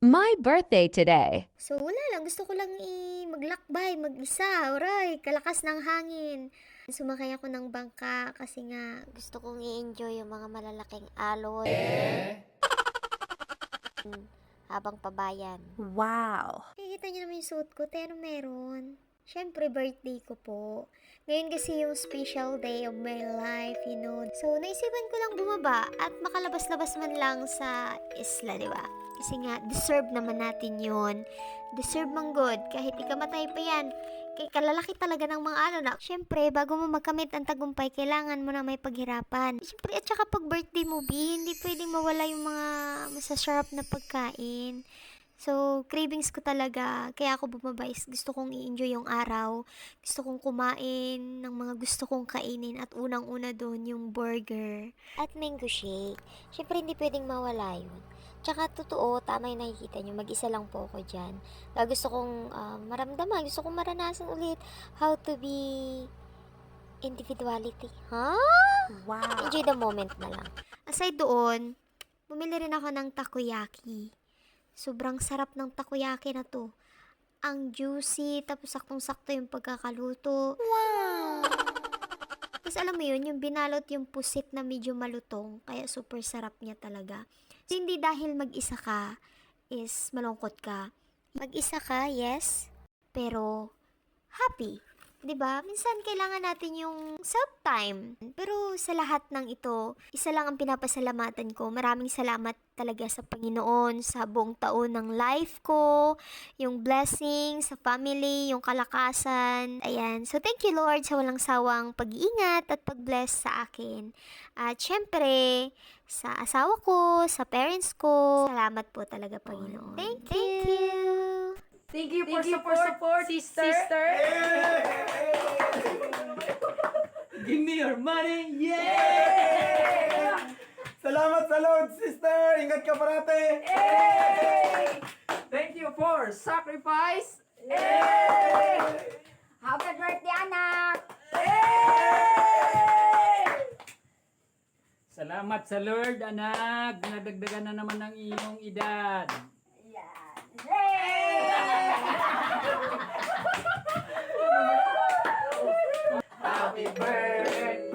My birthday today. So, wala lang. Gusto ko lang i maglakbay, mag-isa. Aray, kalakas ng hangin. Sumakay ako ng bangka kasi nga gusto kong i-enjoy yung mga malalaking alon. Hmm, Habang pabayan. Wow. Nakikita niyo naman yung suot ko, pero meron. Siyempre, birthday ko po. Ngayon kasi yung special day of my life, you know. So, naisipan ko lang bumaba at makalabas-labas man lang sa isla, di ba? Kasi nga, deserve naman natin yun. Deserve mang good. Kahit ikamatay pa yan. Kay kalalaki talaga ng mga ano na. Siyempre, bago mo magkamit ang tagumpay, kailangan mo na may paghirapan. Siyempre, at saka pag birthday mo, B, hindi pwedeng mawala yung mga masasarap na pagkain. So, cravings ko talaga. Kaya ako bumaba is gusto kong i-enjoy yung araw. Gusto kong kumain ng mga gusto kong kainin. At unang-una doon yung burger. At mango shake. Siyempre, hindi pwedeng mawala yun. Tsaka totoo, tama yung nakikita nyo. Mag-isa lang po ako dyan. Kaya gusto kong ah, maramdaman. Gusto kong maranasan ulit how to be individuality. Ha? Wow. Enjoy the moment na lang. Aside doon, bumili rin ako ng takoyaki. Sobrang sarap ng takoyaki na to. Ang juicy, tapos saktong-sakto yung pagkakaluto. Wow! Tapos alam mo yun, yung binalot yung pusit na medyo malutong, kaya super sarap niya talaga. So, hindi dahil mag-isa ka, is malungkot ka. Mag-isa ka, yes, pero happy. 'Di ba? Minsan kailangan natin yung self-time. Pero sa lahat ng ito, isa lang ang pinapasalamatan ko. Maraming salamat talaga sa Panginoon sa buong taon ng life ko, yung blessing sa family, yung kalakasan. Ayan. So thank you Lord sa walang sawang pag-iingat at pag-bless sa akin. At syempre, sa asawa ko, sa parents ko, salamat po talaga Panginoon. Thank you. Thank you Thank for you for support, support, sister. sister. Give me your money. Yeah! Salamat sa Lord, sister! Ingat ka parate! Thank you for sacrifice. Happy birthday, anak! Salamat sa Lord, anak. Nadagdagan na naman ng iyong edad. Amén.